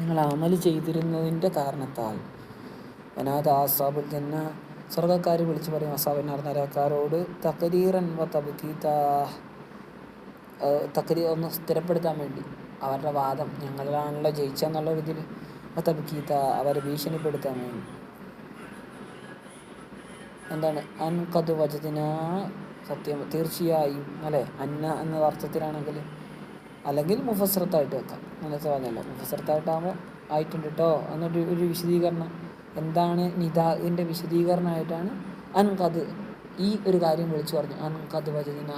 നിങ്ങൾ അമൽ ചെയ്തിരുന്നതിന്റെ കാരണത്താൽ വനാഥ ആസാബുൽ ജന്ന സ്വർഗക്കാർ വിളിച്ചു പറയും അസാബിനാർ നരക്കാരോട് തകരീറൻ വ ഒന്ന് സ്ഥിരപ്പെടുത്താൻ വേണ്ടി അവരുടെ വാദം ഞങ്ങളാണല്ലോ ജയിച്ചെന്നുള്ള ഇതിൽ തബ്കീത അവരെ ഭീഷണിപ്പെടുത്താൻ വേണ്ടി. എന്താണ്? അൻ കത് വചതിന സത്യം തീർച്ചയായും അല്ലേ? അന്ന എന്ന അർത്ഥത്തിലാണെങ്കിൽ അല്ലെങ്കിൽ മുഫസ്രത്തായിട്ട് വെക്കാം. അങ്ങനത്തെ പറഞ്ഞല്ലോ. മുഫസ്രത്തായിട്ടാകുമ്പോൾ ആയിട്ടുണ്ട് കേട്ടോ എന്നൊരു ഒരു വിശദീകരണം. എന്താണ് നിതാഇന്റെ വിശദീകരണമായിട്ടാണ് അൻ കത് ഈ ഒരു കാര്യം വിളിച്ചു പറഞ്ഞു. അൻ കത് വചതിന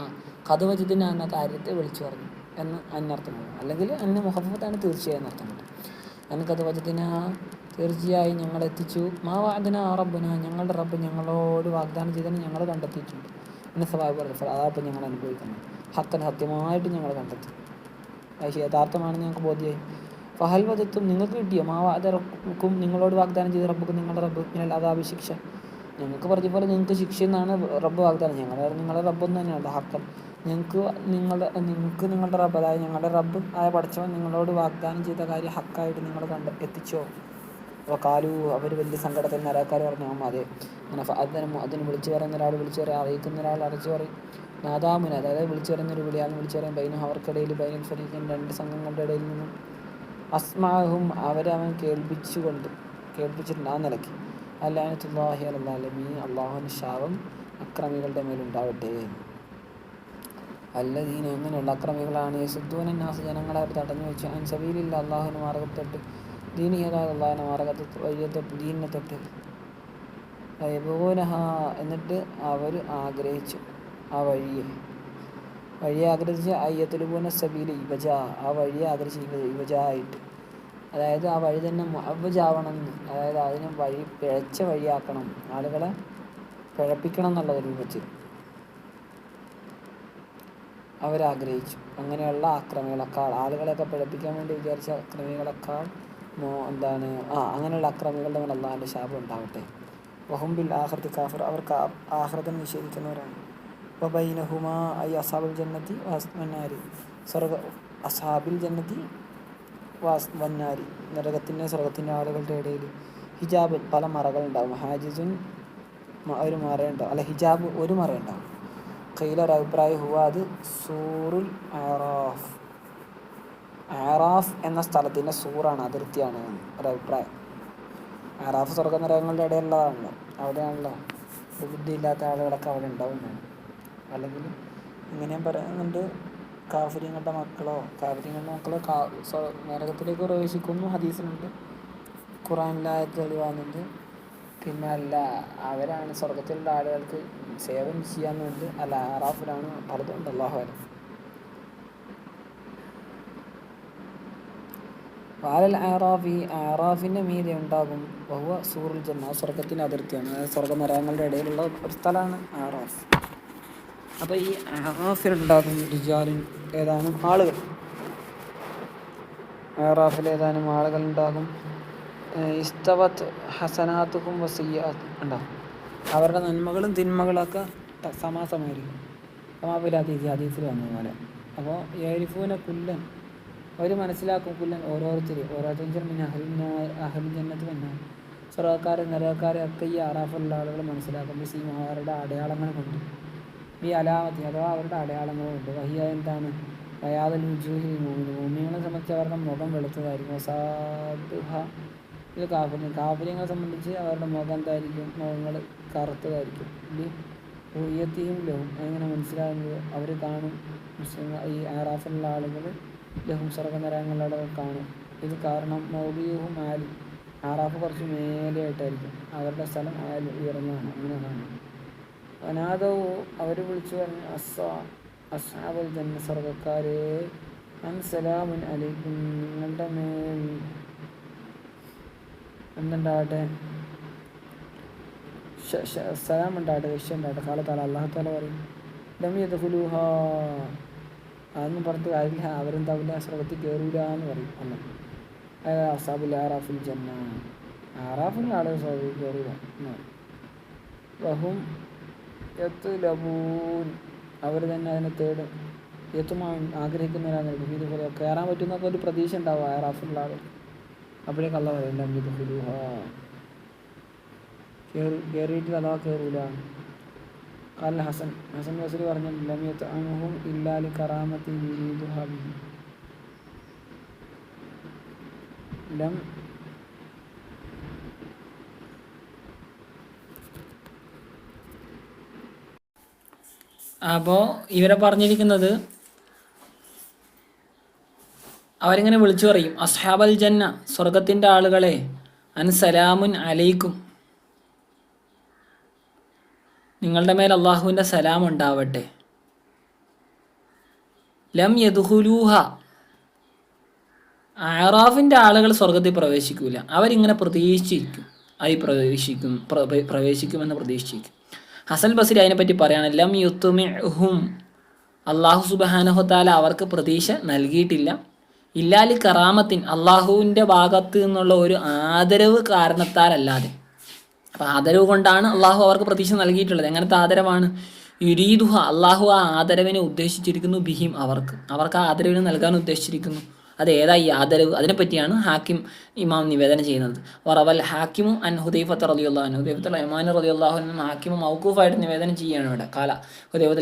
കത് വചതിന എന്ന കാര്യത്തെ വിളിച്ചു പറഞ്ഞു എന്ന് അന്നർത്ഥം വരും അല്ലെങ്കിൽ അന്ന മുഹമ്മദാണ് തീർച്ചയായും അർത്ഥം കിട്ടും അൻ കത് വചതിന തീർച്ചയായും ഞങ്ങൾ എത്തിച്ചു. മാ വാദന റബ്ബുന ഞങ്ങളുടെ റബ്ബ് ഞങ്ങളോട് വാഗ്ദാനം ചെയ്തതിന് ഞങ്ങൾ കണ്ടെത്തിയിട്ടുണ്ട്. എന്ന സ്വഭാവ അതാപ്പം ഞങ്ങൾ അനുഭവിക്കുന്നത്. ഹക്കൻ സത്യമായിട്ട് ഞങ്ങൾ കണ്ടെത്തി. യഥാർത്ഥമാണെന്ന് ഞങ്ങൾക്ക് ബോധ്യമായി. ഫഹൽ വധത്തും നിങ്ങൾക്ക് കിട്ടിയോ മാ വാദർക്കും നിങ്ങളോട് വാഗ്ദാനം ചെയ്ത റബ്ബുക്ക് നിങ്ങളുടെ റബ്ബ് അതാപി ശിക്ഷ. ഞങ്ങൾക്ക് പറഞ്ഞ പോലെ നിങ്ങൾക്ക് ശിക്ഷ എന്നാണ് റബ്ബ് വാഗ്ദാനം. ഞങ്ങൾ നിങ്ങളുടെ റബ്ബൊന്നും തന്നെയാണ് ഹക്കൻ. നിങ്ങൾക്ക് നിങ്ങളുടെ നിങ്ങൾക്ക് നിങ്ങളുടെ റബ്ബ് അതായത് ഞങ്ങളുടെ റബ്ബ് ആയ പഠിച്ചവൻ നിങ്ങളോട് വാഗ്ദാനം ചെയ്ത കാര്യം ഹക്കായിട്ട് നിങ്ങൾ കണ്ട് എത്തിച്ചോ. അപ്പോൾ കാലു അവർ വലിയ സങ്കടത്തിൽ നരക്കാർ പറഞ്ഞു അതെ അങ്ങനെ അതിന് അതിന് വിളിച്ചു പറയുന്ന ഒരാൾ വിളിച്ചു പറയാം അറിയിക്കുന്ന ഒരാൾ അറിയിച്ചു പറയും. നാദാമുന അതായത് വിളിച്ചു ഒരു വിളിയാൾ വിളിച്ചു ബൈനും അവർക്കിടയിൽ ബൈനൽ ഫലിക്കൻ രണ്ട് സംഘങ്ങളുടെ ഇടയിൽ നിന്നും അസ്മാഹും അവരവൻ കേൾപ്പിച്ചുകൊണ്ട് കേൾപ്പിച്ചിട്ടുണ്ട് ആ നിലയ്ക്ക്. അല്ലാഹി അലമീ അള്ളാഹുവിന് ശാപം അക്രമികളുടെ മേലുണ്ടാവട്ടെ അല്ലദീന എങ്ങനെയുള്ള അക്രമികളാണ് നാസ് ജനങ്ങളെ അവർ തടഞ്ഞു വെച്ചു. അൻ സബീലില്ല അള്ളാഹുവിന് മാർഗത്തൊട്ട് ദീനിയതായ അള്ളാഹിനെ മാർഗത്തെ വഴിയെ തൊട്ട് ദീനിനെ തൊട്ട്. എന്നിട്ട് അവർ ആഗ്രഹിച്ചു. ആ വഴിയെ വഴിയെ ആഗ്രഹിച്ച് അയ്യത്തുലുപൂന സബീൽ ഇവജ ആ വഴിയെ ആഗ്രഹിച്ച ഇവജ ആയിട്ട്. അതായത് ആ വഴി തന്നെ അവജാവണം അതായത് അതിനെ വഴി പിഴച്ച വഴിയാക്കണം. ആളുകളെ പിഴപ്പിക്കണം എന്നുള്ള രൂപത്തിൽ അവരാഗ്രഹിച്ചു. അങ്ങനെയുള്ള അക്രമികളെക്കാൾ ആളുകളെയൊക്കെ പിഴപ്പിക്കാൻ വേണ്ടി വിചാരിച്ച അക്രമികളെക്കാൾ മോ എന്താണ് ആ അങ്ങനെയുള്ള അക്രമികളുടെ മേൽ അള്ളാഹിന്റെ ശാപം ഉണ്ടാവട്ടെ. വഹുംബിൽ ആഹൃതി കാഫർ. അവർക്ക് ആഹൃതം നിഷേധിക്കുന്നവരാണ്. വബൈനഹുമ ഐ അസാബുൽ ജന്നത്തി വന്നാരി. സ്വർഗ അസാബിൽ ജന്നത്തി വാസ് വന്നാരി. നരകത്തിന്റെ സ്വർഗത്തിന്റെ ആളുകളുടെ ഇടയിൽ ഹിജാബ് പല മറകളുണ്ടാവും ഹാജിസുൻ ഒരു മറയുണ്ടാവും അല്ല ഹിജാബ് ഒരു മറയുണ്ടാവും കയ്യിലൊരു അഭിപ്രായം ഹുവ അത് സൂറുൽ ആറാഫ്. ആറാഫ് എന്ന സ്ഥലത്തിന്റെ സൂറാണ് അതിർത്തിയാണ് ഒരു അഭിപ്രായം. ആറാഫ് സ്വർഗ നരകങ്ങളുടെ ഇടയിലുള്ളതാണല്ലോ അവിടെയാണല്ലോ. ബുദ്ധിയില്ലാത്ത ആളുകളൊക്കെ അവിടെ ഉണ്ടാവുന്നതാണ്. അല്ലെങ്കിൽ ഇങ്ങനെയും പറയുന്നുണ്ട് കാഫര്യങ്ങളുടെ മക്കളോ കാഫര്യങ്ങളുടെ മക്കളോ കാ നരകത്തിലേക്ക് പ്രവേശിക്കുന്നു ഹദീസിനുണ്ട് ഖുറാനിലായ തെളിവാകുന്നുണ്ട്. പിന്നെ അല്ല അവരാണ് സ്വർഗത്തിലുള്ള ആളുകൾക്ക് സേവനം ചെയ്യാമെന്നുണ്ട് അല്ല ആറാഫിലാണ് പലതും ഉണ്ട് അള്ളാഹു അലം. വാലൽ ആറാഫി ആറാഫിന്റെ മീതെ ഉണ്ടാകും. ബഹുവ സൂറുൽ ജന്ന സ്വർഗത്തിന്റെ അതിർത്തിയാണ്. അതായത് സ്വർഗ നരകങ്ങളുടെ ഇടയിലുള്ള ഒരു സ്ഥലമാണ് ആറാഫ് അപ്പോൾ ഈ ആറാഫിലുണ്ടാകും റിജാലിൻ ഏതാനും ആളുകൾ. ആറാഫിൽ ഏതാനും ആളുകൾ ഉണ്ടാകും ഇസ്തവത്ത് ഹസനാത്തുക്കും ഉണ്ടാകും. അവരുടെ നന്മകളും തിന്മകളൊക്കെ സമാസമായിരിക്കും. സമാപിലാതീതി അതീസിൽ വന്ന പോലെ. അപ്പോൾ ഏരിഫൂന കുല്ലൻ അവർ മനസ്സിലാക്കും കുല്ലൻ ഓരോരുത്തരും ഓരോരുത്തരും പിന്നെ അഹലിന അഹൽ ജന്നത്ത് വന്നാൽ സ്വർഗക്കാരെ നരകക്കാരെ ഒക്കെ ഈ ആറാഫുള്ള ആളുകൾ മനസ്സിലാക്കും. സീമാരുടെ അടയാളങ്ങൾ കൊണ്ട്. ഈ അലാമത്തി അഥവാ അവരുടെ അടയാളങ്ങൾ കൊണ്ട് വഹിയ എന്താണ്? വയാതൽ വിജൂഹി മൂമിന് മൂമികളെ സംബന്ധിച്ച് അവരുടെ മുഖം വെളുത്തതായിരിക്കും. സാധുഹ ഇത് കാഫര്യം കാഫര്യങ്ങളെ സംബന്ധിച്ച് അവരുടെ മുഖം എന്തായിരിക്കും? മുഖങ്ങൾ കറുത്തതായിരിക്കും. ഇത് ഉയർത്തിയും ലഹും. എങ്ങനെ മനസ്സിലാകുന്നത്? അവർ കാണും. മുസ്ലിങ്ങൾ ഈ ആറാഫിലുള്ള ആളുകൾ ലഹും സ്വർഗനരങ്ങളുടെ കാണും. ഇത് കാരണം മൗലിയവും ആലി. ആറാഫ് കുറച്ച് മേലെയായിട്ടായിരിക്കും. അവരുടെ സ്ഥലം ആൽ ഉയർന്നതാണ്. അങ്ങനെ കാണും അനാഥവും അവർ വിളിച്ചു പറഞ്ഞു അസ അസാബൽ ജന്ന സ്വർഗക്കാരെ അൻ അലൈക്കും നിങ്ങളുടെ മേൽ എന്തുണ്ടാവട്ടെ സലാം ഉണ്ടാവട്ടെ വിഷയം ഉണ്ടാവട്ടെ കാലത്താല അള്ളാഹു താല പറയും ഡമിയത് ഹുലൂഹ അതൊന്നും പറഞ്ഞിട്ട് കാര്യമില്ല അവരെന്താവില്ല സ്വർഗത്തിൽ കയറൂല എന്ന് പറയും അതായത് അസാബുൽ ആറാഫുൽ ജന്ന. ആറാഫുൽ ആളുകൾ സ്വർഗത്തിൽ കയറൂല എന്ന് യത്ത് ലബൂൻ അവർ തന്നെ അതിനെ തേടും. എത്തുമാൻ ആഗ്രഹിക്കുന്നവരാണ് ആഗ്രഹിക്കുന്നവരാണെന്ന് ഇതുപോലെ കയറാൻ പറ്റുന്നൊക്കെ ഒരു പ്രതീക്ഷ ഉണ്ടാവും. ആറാഫുള്ള ആൾ അപ്പോഴേക്ക് അല്ല പറയല്ല ഇത് ഫുലുഹ. കയറി കയറിയിട്ട് അഥവാ കയറൂല കാല ഹസൻ ഹസൻ ഹസൻ പറഞ്ഞു ലമിയത്ത് അനുഹും ഇല്ലാലി കറാമത്തി ലം അപ്പോൾ ഇവരെ പറഞ്ഞിരിക്കുന്നത് അവരിങ്ങനെ വിളിച്ചു പറയും അസ്ഹാബൽ ജന്ന സ്വർഗത്തിന്റെ ആളുകളെ അൻ സലാമുൻ അലൈക്കും. നിങ്ങളുടെ മേൽ അള്ളാഹുവിന്റെ സലാം ഉണ്ടാവട്ടെ. ലം യദുഹുലൂഹ ആറാഫിന്റെ ആളുകൾ സ്വർഗത്തിൽ പ്രവേശിക്കൂല. അവരിങ്ങനെ പ്രതീക്ഷിക്കും. ആയി പ്രവേശിക്കും പ്ര- പ്രവേശിക്കുമെന്ന് പ്രതീക്ഷിക്കും. ഹസൻ ബസരി അതിനെപ്പറ്റി പറയാണ് ലം യുത്തുമി ഹും അള്ളാഹു സുബാനഹുത്താല അവർക്ക് പ്രതീക്ഷ നൽകിയിട്ടില്ല. ഇല്ലാലി കറാമത്തിൻ അള്ളാഹുവിന്റെ ഭാഗത്ത് നിന്നുള്ള ഒരു ആദരവ് കാരണത്താലല്ലാതെ. അപ്പോൾ ആദരവ് കൊണ്ടാണ് അള്ളാഹു അവർക്ക് പ്രതീക്ഷ നൽകിയിട്ടുള്ളത്. എങ്ങനത്തെ ആദരവാണ്? യുരീദുഹ അള്ളാഹു ആ ആദരവിനെ ഉദ്ദേശിച്ചിരിക്കുന്നു ബിഹിം അവർക്ക്. അവർക്ക് ആ ആദരവിനെ നൽകാൻ ഉദ്ദേശിച്ചിരിക്കുന്നു. അത് ഏതാ ഈ ആദരവ്? അതിനെപ്പറ്റിയാണ് ഹാക്കിം ഇമാം നിവേദനം ചെയ്യുന്നത്. വറവൽ ഹാക്കിമും അൻ ഹുദൈഫത്ത് റലിയുള്ളഹാൻ ഹുദൈഫത്തുൽ ഇമാൻ റലിയുള്ളാഹുനും ഹാക്കിമും മൗക്കൂഫായിട്ട് നിവേദനം ചെയ്യുകയാണ് ഇവിടെ. കാല.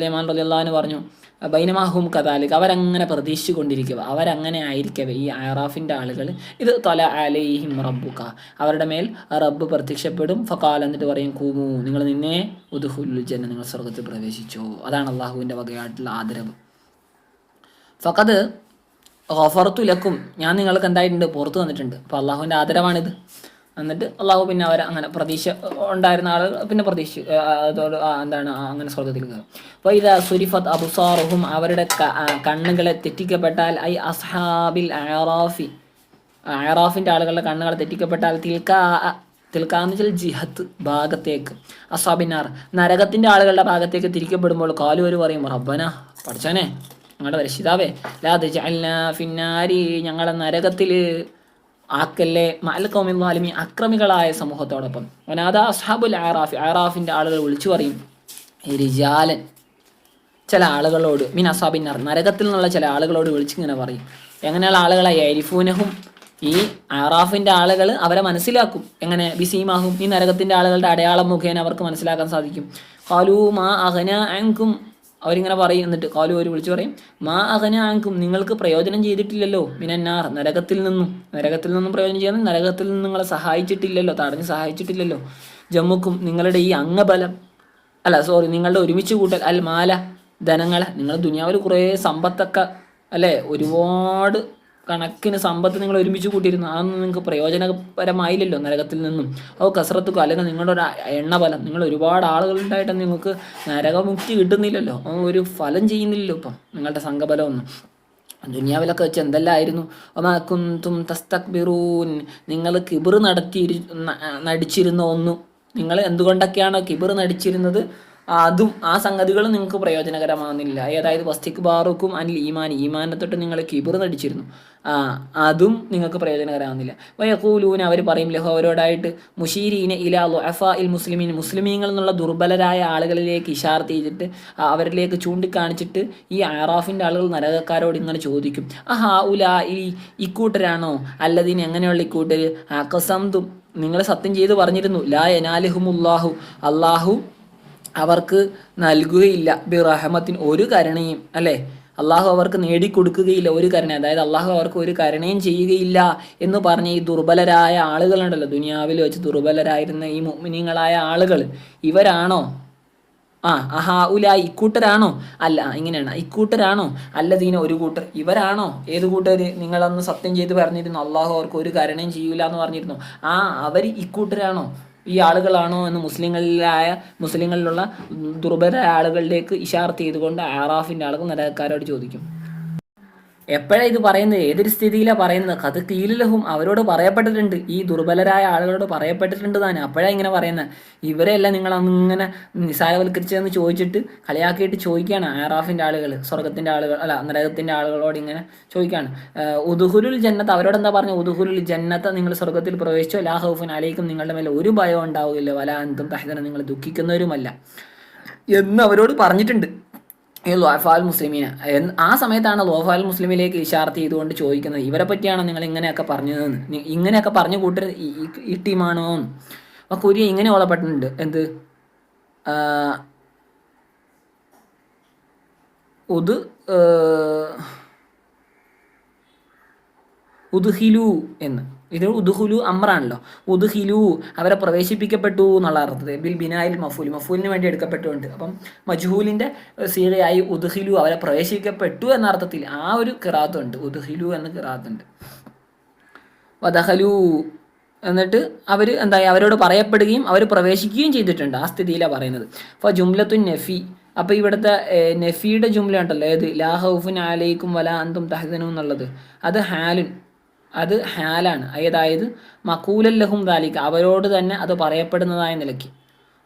ഇമാൻ റലിയുള്ളഹാൻ പറഞ്ഞു ബൈനമാഹും കഥാലിക് അവരങ്ങനെ പ്രതീക്ഷിച്ചു കൊണ്ടിരിക്കുക അവരങ്ങനെ ആയിരിക്കവേ ഈ ആറാഫിന്റെ ആളുകൾ. ഇത് തല അലൈഹിം റബ്ബുക. അവരുടെ മേൽ റബ്ബ് പ്രത്യക്ഷപ്പെടും. ഫക്കാൽ എന്നിട്ട് പറയും കൂമു നിങ്ങൾ നിന്നെ ഉദുഹുല്ലു നിങ്ങൾ സ്വർഗത്തിൽ പ്രവേശിച്ചു. അതാണ് അള്ളാഹുവിന്റെ വകയായിട്ടുള്ള ആദരവ്. ഫക്കത് ഓഫർത്തു ലക്കും. ഞാൻ നിങ്ങൾക്ക് എന്തായിട്ടുണ്ട്? പുറത്ത് വന്നിട്ടുണ്ട്. അപ്പോൾ അള്ളാഹുവിന്റെ ആദരവാണിത്. എന്നിട്ട് അള്ളാഹു പിന്നെ അവരെ അങ്ങനെ പ്രതീക്ഷ ഉണ്ടായിരുന്ന ആൾ പിന്നെ പ്രതീക്ഷ അതോട് എന്താണ് അങ്ങനെ സ്വർഗത്തിൽ കയറും. അപ്പോൾ ഇത് സുരിഫത്ത് അബുസാറുഹും അവരുടെ കണ്ണുകളെ തെറ്റിക്കപ്പെട്ടാൽ ഐ അസ്ഹാബിൽ ആറാഫി അറാഫിന്റെ ആളുകളുടെ കണ്ണുകളെ തെറ്റിക്കപ്പെട്ടാൽ തിൽക്ക തിൽക്കാന്ന് വെച്ചാൽ ജിഹത്ത് ഭാഗത്തേക്ക് അസാബിനാർ നരകത്തിന്റെ ആളുകളുടെ ഭാഗത്തേക്ക് തിരിക്കപ്പെടുമ്പോൾ കാലുവർ പറയും റബ്ബന പഠിച്ചോനെ ഞങ്ങളുടെ രക്ഷിതാവേ ലാദ് ഫിന്നാരി ഞങ്ങളെ നരകത്തിൽ ആക്കല്ലേ മലക്കോമിമാലിമി അക്രമികളായ സമൂഹത്തോടൊപ്പം. ഒനാദ അസ്ഹാബുൽ ആറാഫി ആറാഫിന്റെ ആളുകൾ വിളിച്ചു പറയും രിജാലൻ ചില ആളുകളോട് മീൻ അസാബിന്നാർ നരകത്തിൽ നിന്നുള്ള ചില ആളുകളോട് വിളിച്ചിങ്ങനെ പറയും. എങ്ങനെയുള്ള ആളുകളെ? എരിഫൂനഹും ഈ ആറാഫിന്റെ ആളുകൾ അവരെ മനസ്സിലാക്കും. എങ്ങനെ? ബിസീമാഹും ഈ നരകത്തിന്റെ ആളുകളുടെ അടയാളം മുഖേന അവർക്ക് മനസ്സിലാക്കാൻ സാധിക്കും. കാലു മാ അഹന ആങ്കും അവരിങ്ങനെ പറയും എന്നിട്ട് കാലു അവർ വിളിച്ചു പറയും മാ അഹന ആങ്കും നിങ്ങൾക്ക് പ്രയോജനം ചെയ്തിട്ടില്ലല്ലോ മിനന്നാർ നരകത്തിൽ നിന്നും. നരകത്തിൽ നിന്നും പ്രയോജനം ചെയ്യാൻ നരകത്തിൽ നിന്നും നിങ്ങളെ സഹായിച്ചിട്ടില്ലല്ലോ തടഞ്ഞ് സഹായിച്ചിട്ടില്ലല്ലോ. ജമ്മുക്കും നിങ്ങളുടെ ഈ അംഗബലം അല്ല സോറി നിങ്ങളുടെ ഒരുമിച്ച് കൂട്ടൽ അൽ മാല ധനങ്ങളെ നിങ്ങൾ ദുനിയാവിൽ കുറേ സമ്പത്തൊക്കെ അല്ലേ ഒരുപാട് കണക്കിന് സമ്പത്ത് നിങ്ങൾ ഒരുമിച്ച് കൂട്ടിയിരുന്നു. അതൊന്നും നിങ്ങൾക്ക് പ്രയോജനപരമായില്ലല്ലോ നരകത്തിൽ നിന്നും. ഓ കസറത്തുക്കോ അല്ലെങ്കിൽ നിങ്ങളുടെ ഒരു എണ്ണബലം നിങ്ങൾ ഒരുപാട് ആളുകളുണ്ടായിട്ട് നിങ്ങൾക്ക് നരകമുക്തി കിട്ടുന്നില്ലല്ലോ. ഒരു ഫലം ചെയ്യുന്നില്ലല്ലോ ഇപ്പം നിങ്ങളുടെ സംഘബലമൊന്നും. ദുനിയാവിലൊക്കെ വെച്ച് എന്തെല്ലാമായിരുന്നു ഒമാക്കുന്തും തസ്തക്ബിറൂൻ. നിങ്ങൾ കിബിർ നടത്തി നടിച്ചിരുന്ന ഒന്നും. നിങ്ങൾ എന്തുകൊണ്ടൊക്കെയാണോ കിബിർ നടിച്ചിരുന്നത്? അതും ആ സംഗതികളും നിങ്ങൾക്ക് പ്രയോജനകരമാകുന്നില്ല അതായത് വസ്തിക് ബാറുക്കും അനിൽ ഈമാൻ ഈമാനെ തൊട്ട് നിങ്ങൾ കിബിർ നടിച്ചിരുന്നു. അതും നിങ്ങൾക്ക് പ്രയോജനകരമാകുന്നില്ല വയക്കൂലൂൻ അവർ പറയും ലഹോ അവരോടായിട്ട് മുഷീരീനെ ഇലാ അഫ ഇൽ മുസ്ലിമീൻ മുസ്ലിമീങ്ങൾ എന്നുള്ള ദുർബലരായ ആളുകളിലേക്ക് ഇഷാർത്ത് ചെയ്തിട്ട് അവരിലേക്ക് ചൂണ്ടിക്കാണിച്ചിട്ട് ഈ ആറാഫിന്റെ ആളുകൾ നരകക്കാരോട് ഇങ്ങനെ ചോദിക്കും ആഹാ ഉല ഈ ഇക്കൂട്ടരാണോ അല്ലതിന് എങ്ങനെയുള്ള ഇക്കൂട്ടർ അക്കസംതും നിങ്ങൾ സത്യം ചെയ്ത് പറഞ്ഞിരുന്നു ലാ എനാലിഹുമുല്ലാഹു അള്ളാഹു അവർക്ക് നൽകുകയില്ല. ബി റഹമത്തിന് ഒരു കരുണയും അല്ലേ? അള്ളാഹു അവർക്ക് നേടിക്കൊടുക്കുകയില്ല ഒരു കരുണ അതായത് അള്ളാഹു അവർക്ക് ഒരു കരുണയും ചെയ്യുകയില്ല എന്ന് പറഞ്ഞ ഈ ദുർബലരായ ആളുകളുണ്ടല്ലോ. ദുനിയാവിൽ വെച്ച് ദുർബലരായിരുന്ന ഈ മുഅ്മിനീങ്ങളായ ആളുകൾ. ഇവരാണോ? ആ അഹാ ഉല ഇക്കൂട്ടരാണോ? അല്ല ഇങ്ങനെയാണ്. ഇക്കൂട്ടരാണോ? അല്ല ദീന ഒരു കൂട്ടർ. ഇവരാണോ? ഏത് കൂട്ടർ നിങ്ങളന്ന് സത്യം ചെയ്ത് പറഞ്ഞിരുന്നു അള്ളാഹു അവർക്ക് ഒരു കരുണയും ചെയ്യൂല എന്ന് പറഞ്ഞിരുന്നു. ആ അവർ ഇക്കൂട്ടരാണോ? ഈ ആളുകളാണോ എന്ന് മുസ്ലിങ്ങളിലായ മുസ്ലിങ്ങളിലുള്ള ദുർബല ആളുകളിലേക്ക് ഇഷാർത്ത് ചെയ്തുകൊണ്ട് ആറാഫിന്റെ ആളുകൾ നരകക്കാരോട് ചോദിക്കും. എപ്പോഴാണ് ഇത് പറയുന്നത്? ഏതൊരു സ്ഥിതിയിലാണ് പറയുന്നത്? കത് കീലിലഹും അവരോട് പറയപ്പെട്ടിട്ടുണ്ട്. ഈ ദുർബലരായ ആളുകളോട് പറയപ്പെട്ടിട്ടുണ്ട് തന്നെ അപ്പോഴാണ് ഇങ്ങനെ പറയുന്നത്. ഇവരെല്ലാം നിങ്ങൾ അങ്ങനെ നിസാരവൽക്കരിച്ചതെന്ന് ചോദിച്ചിട്ട് കളിയാക്കിയിട്ട് ചോദിക്കുകയാണ് ആറാഫിന്റെ ആളുകൾ സ്വർഗത്തിന്റെ ആളുകൾ അല്ല നരകത്തിന്റെ ആളുകളോട് ഇങ്ങനെ ചോദിക്കുകയാണ്. ഉദുഹുരുൽ ജന്നത്ത് അവരോട് എന്താ പറഞ്ഞു ഉദുഹുരുൽ ജന്നത്ത് നിങ്ങൾ സ്വർഗത്തിൽ പ്രവേശിച്ചോ? ലാഹൌഫിൻ അലൈക്കും നിങ്ങളുടെ മേലെ ഒരു ഭയം ഉണ്ടാവില്ല. വല അന്തും തഹദന നിങ്ങൾ ദുഃഖിക്കുന്നവരുമല്ല. എന്ന് അവരോട് പറഞ്ഞിട്ടുണ്ട്. ഈ ലോഫാൽ മുസ്ലിമീന. ആ സമയത്താണ് ലോഫാൽ മുസ്ലിമിലേക്ക് ഇഷാർത്ത് ചെയ്തുകൊണ്ട് ചോദിക്കുന്നത് ഇവരെ പറ്റിയാണ് നിങ്ങൾ ഇങ്ങനെയൊക്കെ പറഞ്ഞതെന്ന്? ഇങ്ങനെയൊക്കെ പറഞ്ഞു കൂട്ടരുത് ഈ- ടീമാണോ എന്ന്. അപ്പം കുര്യ ഇങ്ങനെ ഓളപ്പെട്ടിട്ടുണ്ട് എന്ത്? ഉദ് ഉദ്ഹിലു എന്ന്. ഇത് ഉദുഹുലു അമ്രാണല്ലോ. ഉദുഹിലു അവരെ പ്രവേശിപ്പിക്കപ്പെട്ടു എന്നുള്ള അർത്ഥത്തിൽ. ബിൽ ബിനായിൽ മഫൂൽ മഫൂലിന് വേണ്ടി എടുക്കപ്പെട്ടുകൊണ്ട്. അപ്പം മജ്ഹൂലിന്റെ സീറയായി ഉദുഹിലു അവരെ പ്രവേശിപ്പിക്കപ്പെട്ടു എന്ന അർത്ഥത്തിൽ ആ ഒരു കിറാത്തുണ്ട്. ഉദുഹിലു എന്ന കിറാത്തുണ്ട്. വദഹലു എന്നിട്ട് അവർ എന്താ അവരോട് പറയപ്പെടുകയും അവർ പ്രവേശിക്കുകയും ചെയ്തിട്ടുണ്ട്. ആ സ്ഥിതിയിലാണ് പറയുന്നത്. അപ്പോൾ ജുംലത്തു നഫി. അപ്പോൾ ഇവിടുത്തെ നഫിയുടെ ജുംല ഉണ്ടല്ലോ. ഏത്? ലാ ഹൗഫുൻ ആലയിക്കും വല അന്തും തഹദനു എന്നുള്ളത്. അത് ഹാലുൻ. അത് ഹാലാണ് അതായത് മക്കൂലല്ലഹും ദാലിക്ക അവരോട് തന്നെ അത് പറയപ്പെടുന്നതായ നിലയ്ക്ക്.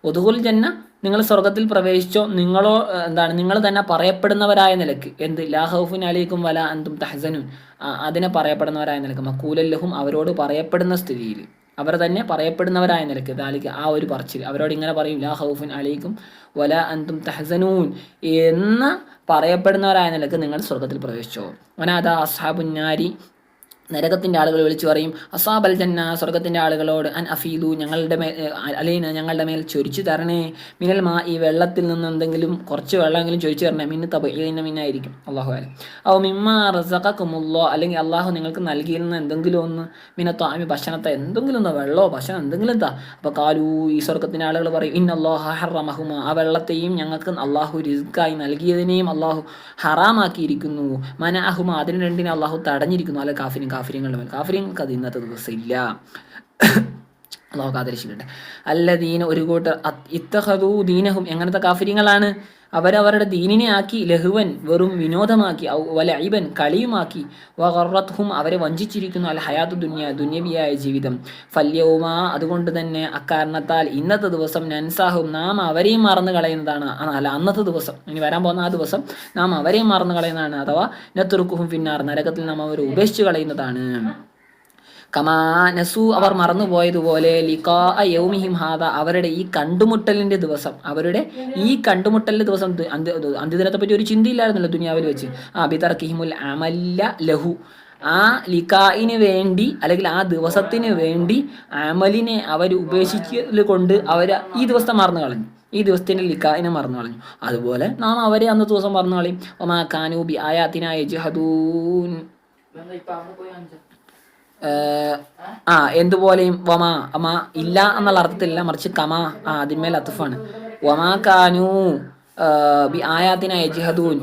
ഒതുകുൽ ജന്ന നിങ്ങൾ സ്വർഗത്തിൽ പ്രവേശിച്ചോ നിങ്ങളോ എന്താണ് നിങ്ങൾ തന്നെ പറയപ്പെടുന്നവരായ നിലയ്ക്ക് എന്ത്? ലാഹൌഫുൻ അലിക്കും വല അന്തും തഹസനുൻ. അതിനെ പറയപ്പെടുന്നവരായ നിലയ്ക്ക് മക്കൂലല്ലഹും അവരോട് പറയപ്പെടുന്ന സ്ഥിതിയിൽ. അവർ തന്നെ പറയപ്പെടുന്നവരായ നിലയ്ക്ക് ദാലിക്ക് ആ ഒരു പറച്ചിൽ. അവരോട് ഇങ്ങനെ പറയും ലാ ഹൗഫുൻ അലൈക്കും വല അന്തും തഹസനൂൻ എന്ന് പറയപ്പെടുന്നവരായ നിലയ്ക്ക് നിങ്ങൾ സ്വർഗത്തിൽ പ്രവേശിച്ചോ. വനാദ അസ്ഹാബുന്നാരി നരകത്തിന്റെ ആളുകൾ വിളിച്ചു പറയും അസാബൽ ജന്ന സ്വർഗത്തിന്റെ ആളുകളോട് അൻ അഫീദു ഞങ്ങളുടെ മേൽ അലീന ഞങ്ങളുടെ മേൽ ചൊരിച്ചു തരണേ. മിനൽ മാ ഈ വെള്ളത്തിൽ നിന്ന് എന്തെങ്കിലും കുറച്ച് വെള്ളമെങ്കിലും ചൊരിച്ചു തരണേ. മിന്ന് തപ ഇതിന് മിന്നായിരിക്കും അള്ളാഹു അല. ഓ മിമ്മ റസഖക്കുമുല്ലോ അല്ലെങ്കിൽ അള്ളാഹു നിങ്ങൾക്ക് നൽകിയിരുന്ന എന്തെങ്കിലും ഒന്ന് മിനത്തോ ആമി ഭക്ഷണത്തെ എന്തെങ്കിലും ഒന്ന് വെള്ളമോ ഭക്ഷണം എന്തെങ്കിലും എന്താ? അപ്പോൾ കാലു ഈ സ്വർഗത്തിന്റെ ആളുകൾ പറയും ഇൻ അള്ളാഹു ഹറമഹുമ ആ വെള്ളത്തെയും ഞങ്ങൾക്ക് അള്ളാഹു റിസ്ക്കായി നൽകിയതിനെയും അള്ളാഹു ഹറാമാക്കിയിരിക്കുന്നു. മന അഹുമ അതിന് രണ്ടിനെ അള്ളാഹു തടഞ്ഞിരിക്കുന്നു അല്ല കാഫിനും കാഫിര്യങ്ങളുടെ മേൽ കാഫര്യങ്ങൾക്ക് അത് ഇന്നത്തെ ദിവസം ഇല്ല. അല്ല ദീന ഒരു കൂട്ടർ ഇത്തഹദൂ ദീനഹും. എങ്ങനത്തെ കാഫിര്യങ്ങളാണ്? അവരവരുടെ ദീനിനെ ആക്കി ലഹുവൻ വെറും വിനോദമാക്കി വല ഐബൻ കളിയുമാക്കി. വറത്തും അവരെ വഞ്ചിച്ചിരിക്കുന്നു അൽ ഹയാത്തു ദുന്യ ദുന്യവിയായ ജീവിതം. ഫല്യവുമാ അതുകൊണ്ട് തന്നെ അക്കാരണത്താൽ ഇന്നത്തെ ദിവസം നൻസാഹും നാം അവരെയും മറന്നു കളയുന്നതാണ്. അല്ല അന്നത്തെ ദിവസം. ഇനി വരാൻ പോകുന്ന ആ ദിവസം നാം അവരെയും മറന്നു കളയുന്നതാണ്. അഥവാ നത്തുറുക്കുഹും പിന്നാർ നരകത്തിൽ നാം അവരെ ഉപേക്ഷിച്ചു കളയുന്നതാണ്. കമാ നസു അവർ മറന്നുപോയതുപോലെ ലിക്കാ യൗമിഹിം ഹാദ അവരുടെ ഈ കണ്ടുമുട്ടലിന്റെ ദിവസം അവരുടെ ഈ കണ്ടുമുട്ടലിന്റെ ദിവസം അന്ത്യദിനത്തെ പറ്റി ഒരു ചിന്തയില്ലായിരുന്നല്ലോ ദുനിയാവിൽ വെച്ച്. ആ ബിതർക്കിഹിമുൽ അമല്ല ലഹു. ആ ലിക്കായിന് വേണ്ടി അല്ലെങ്കിൽ ആ ദിവസത്തിന് വേണ്ടി അമലിനെ അവർ ഉപേക്ഷിക്കൽ കൊണ്ട് അവർ ഈ ദിവസത്തെ മറന്നു കളഞ്ഞു. ഈ ദിവസത്തിന്റെ ലിക്കായിനെ മറന്നു കളഞ്ഞു. അതുപോലെ നാം അവരെ അന്നത്തെ ദിവസം മറന്നു കളയും. ഒമാ കാനൂബി ആയാത്തിനായ ജഹദൂൻ ആ എന്തുപോലെയും വമാ അമ ഇല്ല എന്നുള്ള അർത്ഥത്തിലല്ല മറിച്ച് കമാ ആ അതിന്മേൽ അത്തുഫാണ് വമാ കാനു ബി ആയാത്തിന യജ്ഹദൂൻ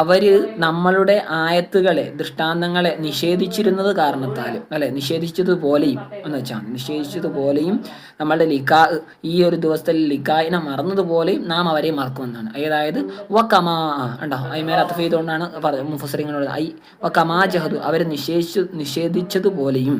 അവർ നമ്മളുടെ ആയത്തുകളെ ദൃഷ്ടാന്തങ്ങളെ നിഷേധിച്ചിരുന്നത് കാരണത്താലും അല്ലെ? നിഷേധിച്ചതുപോലെയും എന്ന് വെച്ചാൽ നിഷേധിച്ചതുപോലെയും നമ്മളുടെ ലിക്കാ ഈ ഒരു ദിവസത്തിൽ ലിക്കായിനെ മറന്നതുപോലെയും നാം അവരെ മറക്കുമെന്നാണ്. അതായത് വക്കമാ കമാ ഉണ്ടോ അതിമേൽ അത്തഫ് ചെയ്തുകൊണ്ടാണ് പറഞ്ഞത് മുഫസറിങ്ങളോട് ഐ വക്കമാ കമാ ജഹദു. അവരെ നിഷേധിച്ചു നിഷേധിച്ചതുപോലെയും